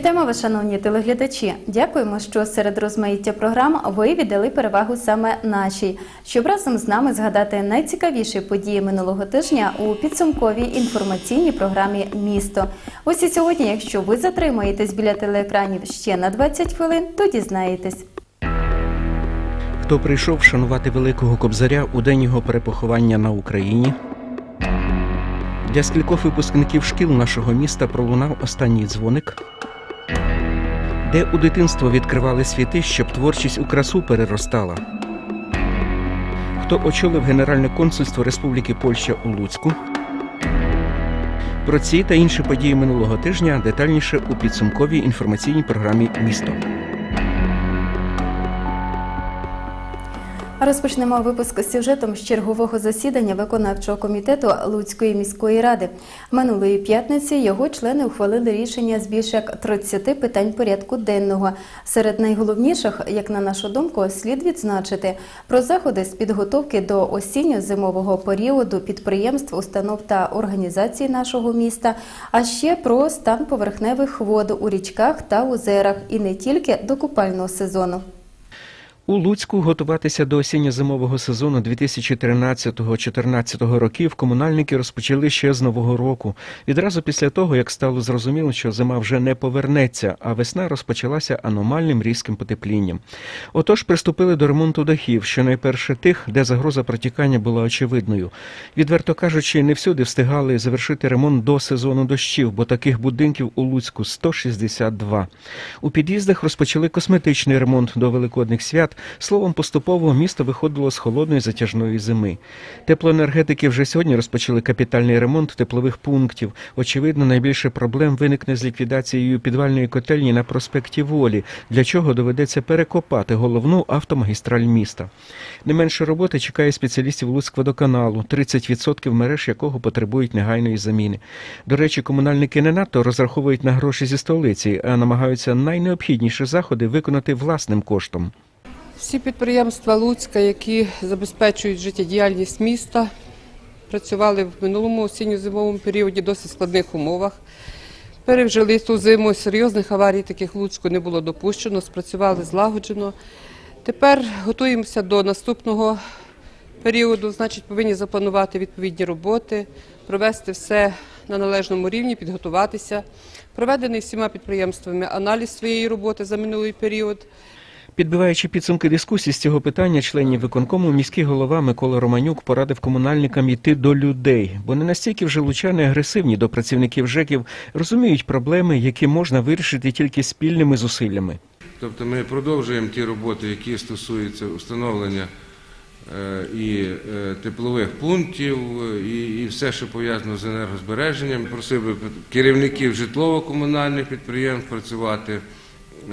Вітаємо вас, шановні телеглядачі. Дякуємо, що серед розмаїття програм ви віддали перевагу саме нашій, щоб разом з нами згадати найцікавіші події минулого тижня у підсумковій інформаційній програмі Місто. Ось і сьогодні, якщо ви затримаєтесь біля телеекранів ще на 20 хвилин, то дізнаєтесь. Хто прийшов шанувати великого кобзаря у день його перепоховання на Україні? Для скількох випускників шкіл нашого міста пролунав останній дзвоник. Де у дитинство відкривали світи, щоб творчість у красу переростала? Хто очолив Генеральне консульство Республіки Польща у Луцьку? Про ці та інші події минулого тижня детальніше у підсумковій інформаційній програмі Місто. Розпочнемо випуск з сюжетом з чергового засідання виконавчого комітету Луцької міської ради. Минулої п'ятниці його члени ухвалили рішення з більш як 30 питань порядку денного. Серед найголовніших, як на нашу думку, слід відзначити про заходи з підготовки до осінньо-зимового періоду підприємств, установ та організацій нашого міста, а ще про стан поверхневих вод у річках та озерах і не тільки до купального сезону. У Луцьку готуватися до осінньо-зимового сезону 2013-2014 років комунальники розпочали ще з нового року. Відразу після того, як стало зрозуміло, що зима вже не повернеться, а весна розпочалася аномальним різким потеплінням. Отож, приступили до ремонту дахів, що найперше тих, де загроза протікання була очевидною. Відверто кажучи, не всюди встигали завершити ремонт до сезону дощів, бо таких будинків у Луцьку 162. У під'їздах розпочали косметичний ремонт до великодних свят. Словом, поступово місто виходило з холодної затяжної зими. Теплоенергетики вже сьогодні розпочали капітальний ремонт теплових пунктів. Очевидно, найбільше проблем виникне з ліквідацією підвальної котельні на проспекті Волі, для чого доведеться перекопати головну автомагістраль міста. Не менше роботи чекає спеціалістів Луцькводоканалу, 30% мереж якого потребують негайної заміни. До речі, комунальники не надто розраховують на гроші зі столиці, а намагаються найнеобхідніші заходи виконати власним коштом. Всі підприємства Луцька, які забезпечують життєдіяльність міста, працювали в минулому осінньо-зимовому періоді в досить складних умовах. Пережили ту зиму, серйозних аварій таких Луцьку не було допущено, спрацювали злагоджено. Тепер готуємося до наступного періоду, значить, повинні запланувати відповідні роботи, провести все на належному рівні, підготуватися. Проведений всіма підприємствами аналіз своєї роботи за минулий період. Підбиваючи підсумки дискусії з цього питання, членів виконкому міський голова Микола Романюк порадив комунальникам йти до людей, бо не настільки вже лучани агресивні до працівників ЖЕКів, розуміють проблеми, які можна вирішити тільки спільними зусиллями. Тобто ми продовжуємо ті роботи, які стосуються встановлення е, і е, теплових пунктів, і все, що пов'язано з енергозбереженням. Просив би керівників житлово-комунальних підприємств працювати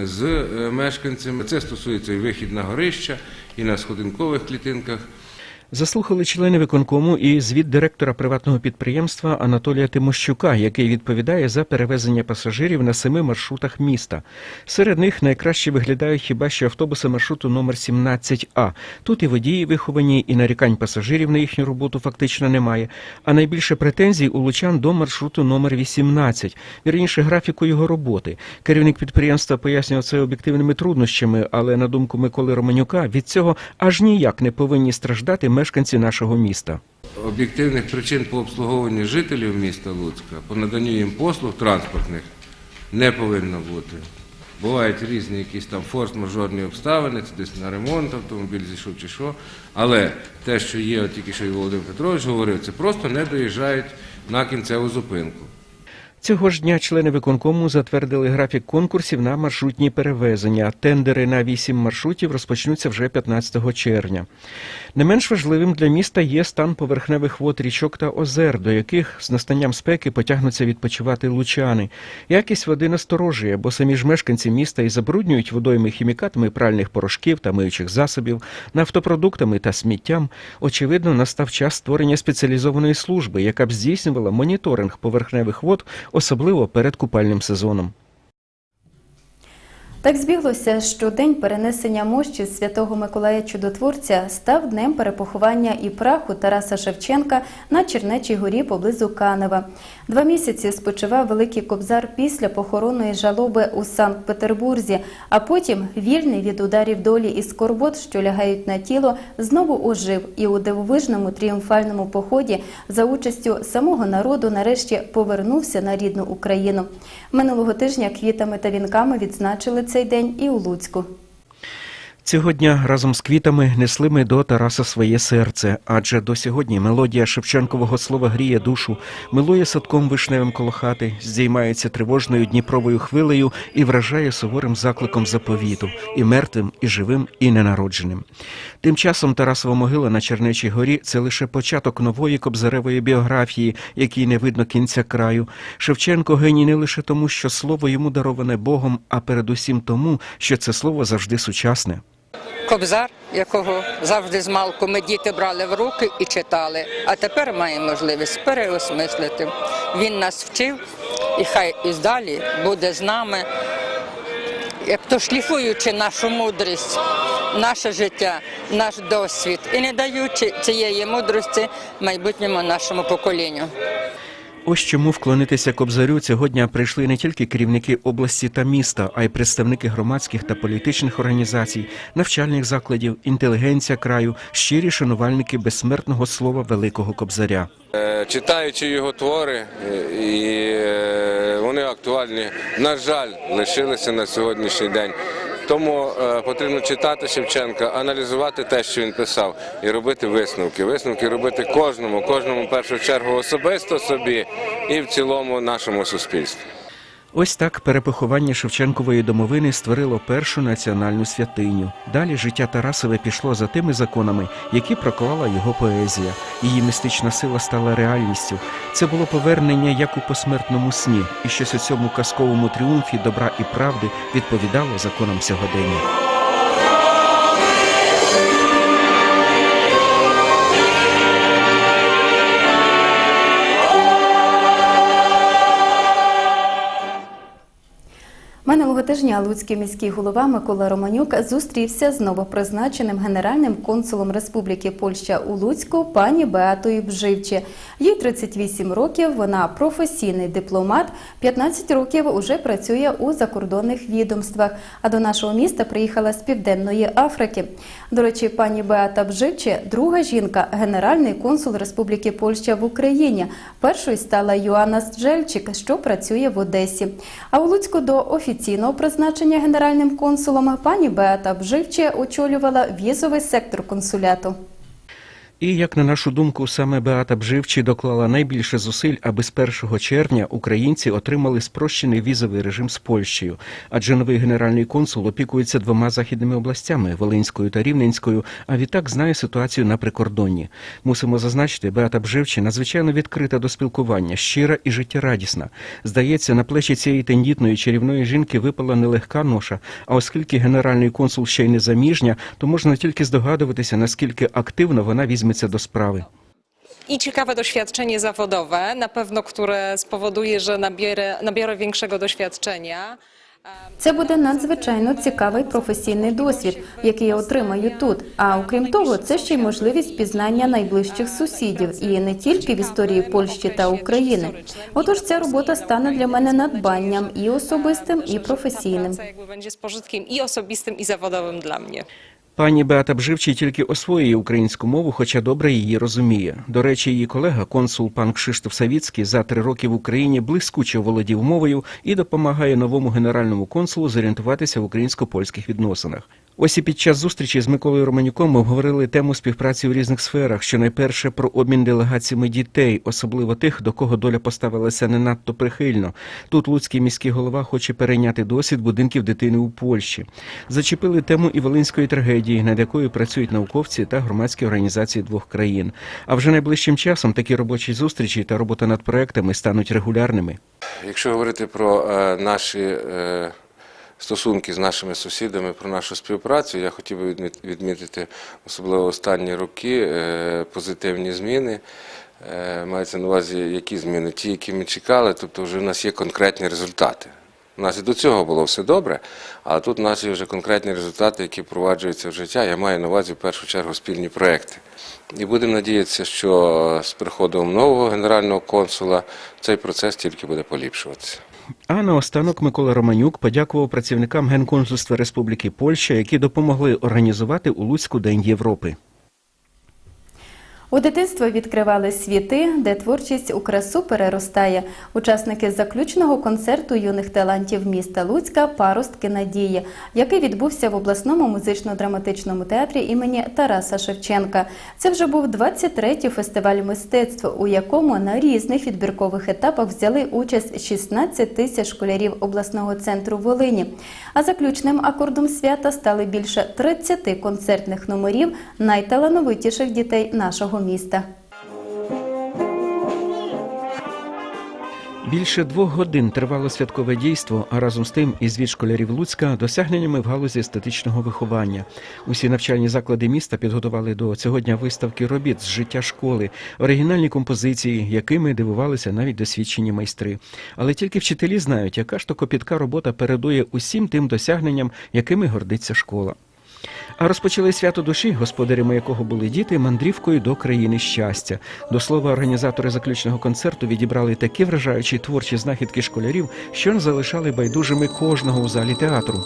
з е, мешканцями. Це стосується і вихід на горища, і на сходинкових клітинках. Заслухали члени виконкому і звіт директора приватного підприємства Анатолія Тимощука, який відповідає за перевезення пасажирів на семи маршрутах міста. Серед них найкраще виглядають хіба що автобуси маршруту номер 17А. Тут і водії виховані, і нарікань пасажирів на їхню роботу фактично немає. А найбільше претензій у лучан до маршруту номер 18, вірніше графіку його роботи. Керівник підприємства пояснював це об'єктивними труднощами, але на думку Миколи Романюка, від цього аж ніяк не повинні страждати мешканці нашого міста. Об'єктивних причин по обслуговуванню жителів міста Луцька, по наданню їм послуг транспортних не повинно бути. Бувають різні якісь там форс-мажорні обставини, це десь на ремонт автомобіль зійшов чи що. Але те, що є, от тільки що і Володимир Петрович говорив, це просто не доїжджають на кінцеву зупинку. Цього ж дня члени виконкому затвердили графік конкурсів на маршрутні перевезення. Тендери на вісім маршрутів розпочнуться вже 15 червня. Не менш важливим для міста є стан поверхневих вод річок та озер, до яких з настанням спеки потягнуться відпочивати лучани. Якість води насторожує, бо самі ж мешканці міста і забруднюють водойми хімікатами пральних порошків та миючих засобів, нафтопродуктами та сміттям. Очевидно, настав час створення спеціалізованої служби, яка б здійснювала моніторинг поверхневих вод, особливо перед купальним сезоном. Так збіглося, що день перенесення мощі святого Миколая Чудотворця став днем перепоховання і праху Тараса Шевченка на Чернечій горі поблизу Канева. Два місяці спочивав Великий Кобзар після похоронної жалоби у Санкт-Петербурзі, а потім, вільний від ударів долі і скорбот, що лягають на тіло, знову ожив і у дивовижному тріумфальному поході за участю самого народу нарешті повернувся на рідну Україну. Минулого тижня квітами та вінками відзначили цей день і у Луцьку. Цього дня разом з квітами несли ми до Тараса своє серце, адже до сьогодні мелодія Шевченкового слова гріє душу, милує садком вишневим коло хати, здіймається тривожною дніпровою хвилею і вражає суворим закликом заповіту і мертвим, і живим, і ненародженим. Тим часом Тарасова могила на Чернечій горі це лише початок нової кобзаревої біографії, якій не видно кінця краю. Шевченко геній не лише тому, що слово йому дароване Богом, а передусім тому, що це слово завжди сучасне. Кобзар, якого завжди з малку ми діти брали в руки і читали, а тепер маємо можливість переосмислити. Він нас вчив, і хай і далі буде з нами, як то шліфуючи нашу мудрість, наше життя, наш досвід і не даючи цієї мудрості майбутньому нашому поколінню. Ось чому вклонитися кобзарю цього дня прийшли не тільки керівники області та міста, а й представники громадських та політичних організацій, навчальних закладів, інтелігенція краю, щирі шанувальники безсмертного слова великого кобзаря. Е, Читаючи його твори, е, і е, вони актуальні, на жаль, лишилися на сьогоднішній день. Тому е, потрібно читати Шевченка, аналізувати те, що він писав, і робити висновки. Висновки робити кожному, кожному першу чергу особисто собі і в цілому нашому суспільству. Ось так перепоховання Шевченкової домовини створило першу національну святиню. Далі життя Тарасове пішло за тими законами, які проклала його поезія. Її містична сила стала реальністю. Це було повернення як у посмертному сні, і щось у цьому казковому тріумфі добра і правди відповідало законам сьогодення. Тижня Луцький міський голова Микола Романюк зустрівся з новопризначеним генеральним консулом Республіки Польща у Луцьку пані Беатою Бживчі. Їй 38 років, вона професійний дипломат, 15 років уже працює у закордонних відомствах, а до нашого міста приїхала з Південної Африки. До речі, пані Беата Бживчі – друга жінка, генеральний консул Республіки Польща в Україні. Першою стала Йоанна Сджельчик, що працює в Одесі. А у Луцьку до офіційного призначення генеральним консулом пані Беата Бживче очолювала візовий сектор консуляту. І як на нашу думку, саме Беата Бживчі доклала найбільше зусиль, аби з 1 червня українці отримали спрощений візовий режим з Польщею, адже новий генеральний консул опікується двома західними областями Волинською та Рівненською. А відтак знає ситуацію на прикордонні. Мусимо зазначити, Беата Бживчі надзвичайно відкрита до спілкування, щира і життєрадісна. Здається, на плечі цієї тендітної чарівної жінки випала нелегка ноша. А оскільки генеральний консул ще й не заміжня, то можна тільки здогадуватися, наскільки активно вона візьметься до справи. i ciekawe doświadczenie zawodowe, na pewno które spowoduje, że nabierę, nabiorę większego doświadczenia. Це буде надзвичайно цікавий професійний досвід, який я отримаю тут. А окрім того, це ще й можливість пізнання найближчих сусідів і не тільки в історії Польщі та України. Отож, ця робота стане для мене надбанням і особистим, і професійним. jakby będzie z pożytkiem i osobistym, i zawodowym dla mnie. Пані Беата Бживчий тільки освоює українську мову, хоча добре її розуміє. До речі, її колега, консул пан Кшиштоф Савіцький, за три роки в Україні блискуче володів мовою і допомагає новому генеральному консулу зорієнтуватися в українсько-польських відносинах. Ось і під час зустрічі з Миколою Романюком ми обговорили тему співпраці у різних сферах, що найперше про обмін делегаціями дітей, особливо тих, до кого доля поставилася не надто прихильно. Тут Луцький міський голова хоче перейняти досвід будинків дитини у Польщі. Зачепили тему і волинської трагедії, над якою працюють науковці та громадські організації двох країн. А вже найближчим часом такі робочі зустрічі та робота над проектами стануть регулярними. Якщо говорити про е, наші е, стосунки з нашими сусідами, про нашу співпрацю, я хотів би відміт- відмітити особливо останні роки е, позитивні зміни. Е, Мається на увазі, які зміни? Ті, які ми чекали, тобто вже в нас є конкретні результати. У нас і до цього було все добре, а тут у нас є вже конкретні результати, які впроваджуються в життя. Я маю на увазі в першу чергу спільні проекти. І будемо надіятися, що з приходом нового генерального консула цей процес тільки буде поліпшуватися. А наостанок Микола Романюк подякував працівникам Генконсульства Республіки Польща, які допомогли організувати у Луцьку День Європи. У дитинство відкривали світи, де творчість у красу переростає. Учасники заключного концерту юних талантів міста Луцька Паростки надії, який відбувся в обласному музично-драматичному театрі імені Тараса Шевченка. Це вже був 23-й фестиваль мистецтв, у якому на різних відбіркових етапах взяли участь 16 тисяч школярів обласного центру Волині. А заключним акордом свята стали більше 30 концертних номерів найталановитіших дітей нашого міста. Більше двох годин тривало святкове дійство, а разом з тим і звіт школярів Луцька досягненнями в галузі естетичного виховання. Усі навчальні заклади міста підготували до цього дня виставки робіт з життя школи, оригінальні композиції, якими дивувалися навіть досвідчені майстри. Але тільки вчителі знають, яка ж то копітка робота передує усім тим досягненням, якими гордиться школа. А розпочали свято душі, господарями якого були діти, мандрівкою до країни щастя. До слова, організатори заключного концерту відібрали такі вражаючі творчі знахідки школярів, що залишали байдужими кожного у залі театру.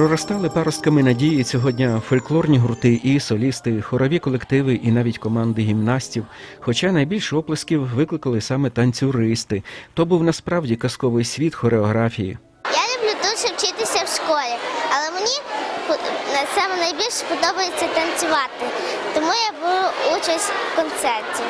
Проростали паростками надії цього дня фольклорні гурти і солісти, хорові колективи і навіть команди гімнастів. Хоча найбільше оплесків викликали саме танцюристи. То був насправді казковий світ хореографії. Я люблю дуже вчитися в школі, але мені саме найбільше подобається танцювати, тому я беру участь в концерті.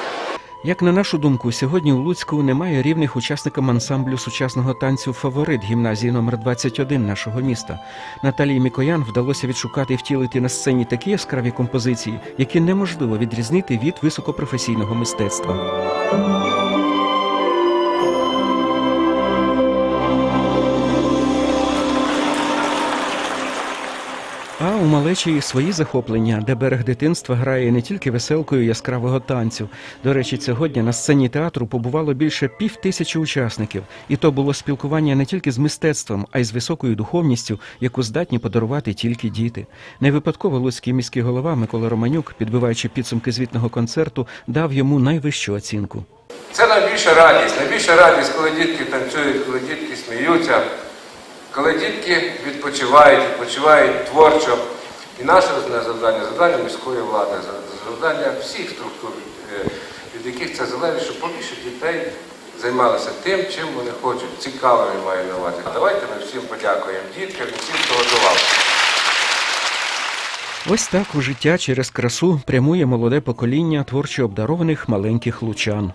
Як на нашу думку, сьогодні у Луцьку немає рівних учасникам ансамблю сучасного танцю Фаворит гімназії номер 21 нашого міста. Наталії Мікоян вдалося відшукати і втілити на сцені такі яскраві композиції, які неможливо відрізнити від високопрофесійного мистецтва. А у малечі свої захоплення, де берег дитинства грає не тільки веселкою яскравого танцю. До речі, сьогодні на сцені театру побувало більше пів тисячі учасників, і то було спілкування не тільки з мистецтвом, а й з високою духовністю, яку здатні подарувати тільки діти. Не випадково луцький міський голова Микола Романюк, підбиваючи підсумки звітного концерту, дав йому найвищу оцінку. Це найбільша радість. Найбільша радість, коли дітки танцюють, коли дітки сміються, коли дітки відпочивають, відпочивають творчо. І наше завдання, завдання міської влади, завдання всіх структур, е, від яких це залежить, щоб побільше дітей займалися тим, чим вони хочуть. Цікавим я маю на увазі. Давайте ми всім подякуємо діткам і всім, хто готував. Ось так у життя через красу прямує молоде покоління творчо обдарованих маленьких лучан.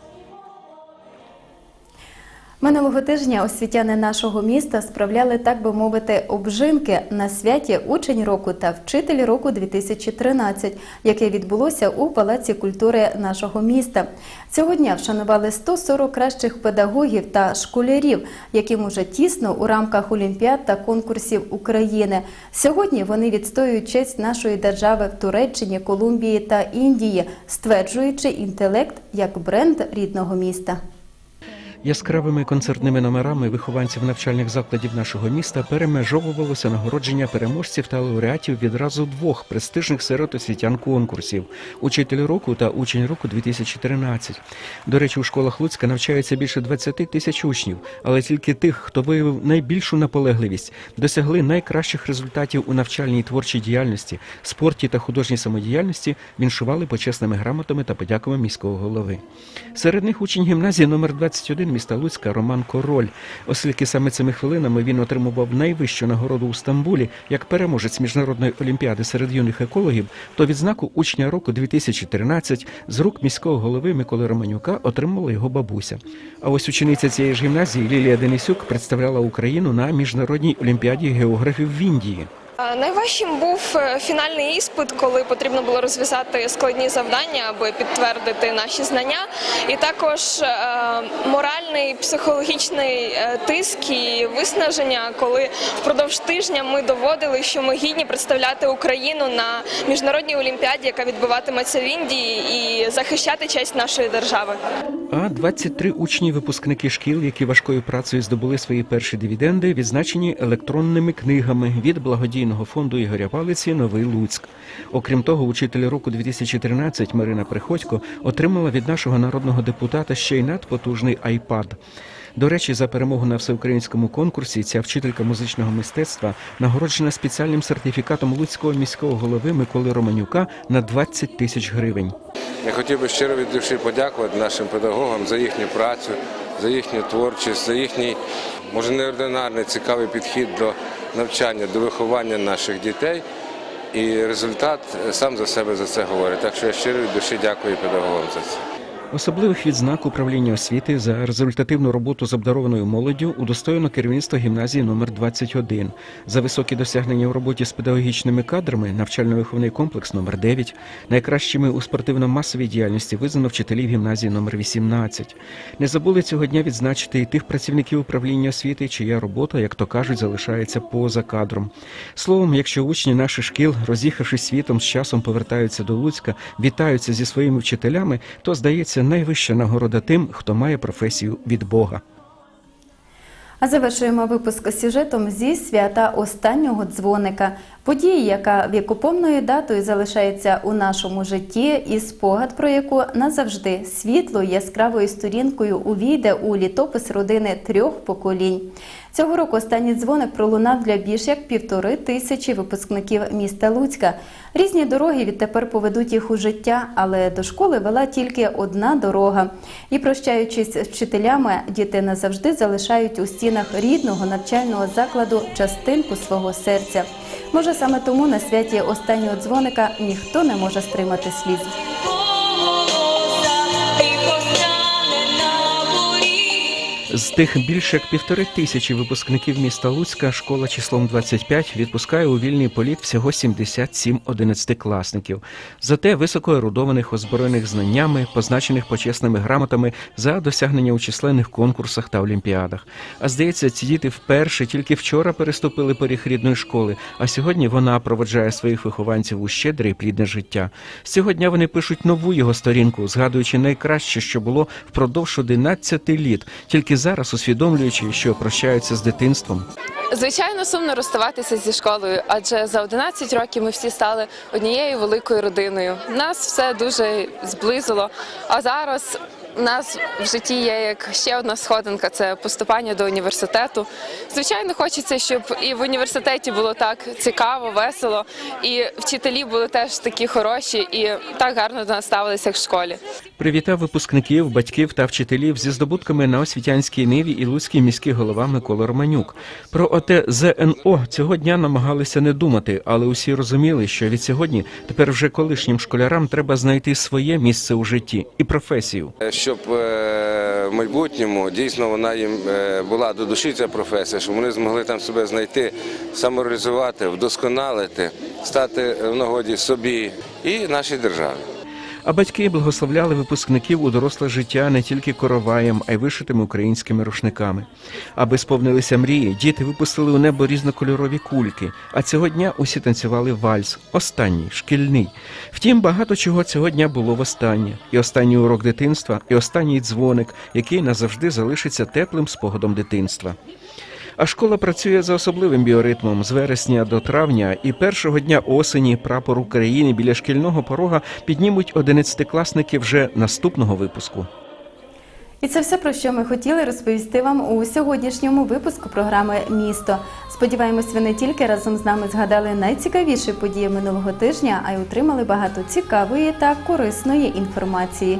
Минулого тижня освітяни нашого міста справляли, так би мовити, обжинки на святі Учень року та Вчитель року 2013, яке відбулося у Палаці культури нашого міста. Цього дня вшанували 140 кращих педагогів та школярів, яким уже тісно у рамках олімпіад та конкурсів України. Сьогодні вони відстоюють честь нашої держави в Туреччині, Колумбії та Індії, стверджуючи інтелект як бренд рідного міста. Яскравими концертними номерами вихованців навчальних закладів нашого міста перемежовувалося нагородження переможців та лауреатів відразу двох престижних серед освітян конкурсів учитель року та учень року 2013. До речі, у школах Луцька навчається більше 20 тисяч учнів, але тільки тих, хто виявив найбільшу наполегливість, досягли найкращих результатів у навчальній і творчій діяльності, спорті та художній самодіяльності, віншували почесними грамотами та подяками міського голови. Серед них учень гімназії номер 21 міста Луцька Роман Король, оскільки саме цими хвилинами він отримував найвищу нагороду у Стамбулі як переможець міжнародної олімпіади серед юних екологів, то відзнаку учня року 2013 з рук міського голови Миколи Романюка отримала його бабуся. А ось учениця цієї ж гімназії Лілія Денисюк представляла Україну на міжнародній олімпіаді географів в Індії. Найважчим був е, фінальний іспит, коли потрібно було розв'язати складні завдання, аби підтвердити наші знання, і також е, моральний, психологічний е, тиск і виснаження, коли впродовж тижня ми доводили, що ми гідні представляти Україну на міжнародній олімпіаді, яка відбуватиметься в Індії, і захищати честь нашої держави. А 23 учні випускники шкіл, які важкою працею здобули свої перші дивіденди, відзначені електронними книгами від благодійного фонду Ігоря Палиці Новий Луцьк. Окрім того, учитель року 2013 Марина Приходько отримала від нашого народного депутата ще й надпотужний айпад. До речі, за перемогу на всеукраїнському конкурсі ця вчителька музичного мистецтва нагороджена спеціальним сертифікатом Луцького міського голови Миколи Романюка на 20 тисяч гривень. Я хотів би щиро від душі подякувати нашим педагогам за їхню працю, за їхню творчість, за їхній, може, неординарний, цікавий підхід до навчання, до виховання наших дітей. І результат сам за себе за це говорить. Так що я щиро від душі дякую педагогам за це. Особливих відзнак управління освіти за результативну роботу з обдарованою молоддю удостоєно керівництво гімназії номер 21 за високі досягнення в роботі з педагогічними кадрами навчально-виховний комплекс номер 9 найкращими у спортивно-масовій діяльності визнано вчителів гімназії номер 18 Не забули цього дня відзначити і тих працівників управління освіти, чия робота, як то кажуть, залишається поза кадром. Словом, якщо учні наших шкіл, роз'їхавшись світом, з часом повертаються до Луцька, вітаються зі своїми вчителями, то здається найвища нагорода тим, хто має професію від Бога. А завершуємо випуск сюжетом зі свята останнього дзвоника. Події, яка вікопомною датою залишається у нашому житті, і спогад про яку назавжди світлою яскравою сторінкою увійде у літопис родини трьох поколінь. Цього року останній дзвоник пролунав для більш як півтори тисячі випускників міста Луцька. Різні дороги відтепер поведуть їх у життя, але до школи вела тільки одна дорога. І прощаючись з вчителями, діти назавжди залишають у стінах рідного навчального закладу частинку свого серця. Може, саме тому на святі останнього дзвоника ніхто не може стримати сліз. З тих більше як півтори тисячі випускників міста Луцька школа числом 25 відпускає у вільний політ всього 77 одинадцятикласників. Зате високоерудованих, озброєних знаннями, позначених почесними грамотами за досягнення у численних конкурсах та олімпіадах. А здається, ці діти вперше тільки вчора переступили поріг рідної школи, а сьогодні вона проводжає своїх вихованців у щедре і плідне життя. З цього дня вони пишуть нову його сторінку, згадуючи найкраще, що було впродовж 11 літ, тільки зараз усвідомлюючи, що прощаються з дитинством. Звичайно, сумно розставатися зі школою, адже за 11 років ми всі стали однією великою родиною. Нас все дуже зблизило. А зараз у нас в житті є як ще одна сходинка це поступання до університету. Звичайно, хочеться, щоб і в університеті було так цікаво, весело, і вчителі були теж такі хороші і так гарно до нас ставилися, в школі. Привітав випускників, батьків та вчителів зі здобутками на освітянській ниві і луцький міський голова Микола Романюк. Про ОТ ЗНО цього дня намагалися не думати, але усі розуміли, що від сьогодні тепер вже колишнім школярам треба знайти своє місце у житті і професію. Щоб е, в майбутньому дійсно вона їм е, була до душі ця професія, щоб вони змогли там себе знайти, самореалізувати, вдосконалити, стати в нагоді собі і нашій державі. А батьки благословляли випускників у доросле життя не тільки короваєм, а й вишитими українськими рушниками. Аби сповнилися мрії, діти випустили у небо різнокольорові кульки. А цього дня усі танцювали вальс, останній, шкільний. Втім, багато чого цього дня було востаннє. І останній урок дитинства, і останній дзвоник, який назавжди залишиться теплим спогадом дитинства. А школа працює за особливим біоритмом з вересня до травня, і першого дня осені прапор України біля шкільного порога піднімуть одинадцятикласники вже наступного випуску. І це все про що ми хотіли розповісти вам у сьогоднішньому випуску програми Місто. Сподіваємось, ви не тільки разом з нами згадали найцікавіші події минулого тижня, а й отримали багато цікавої та корисної інформації.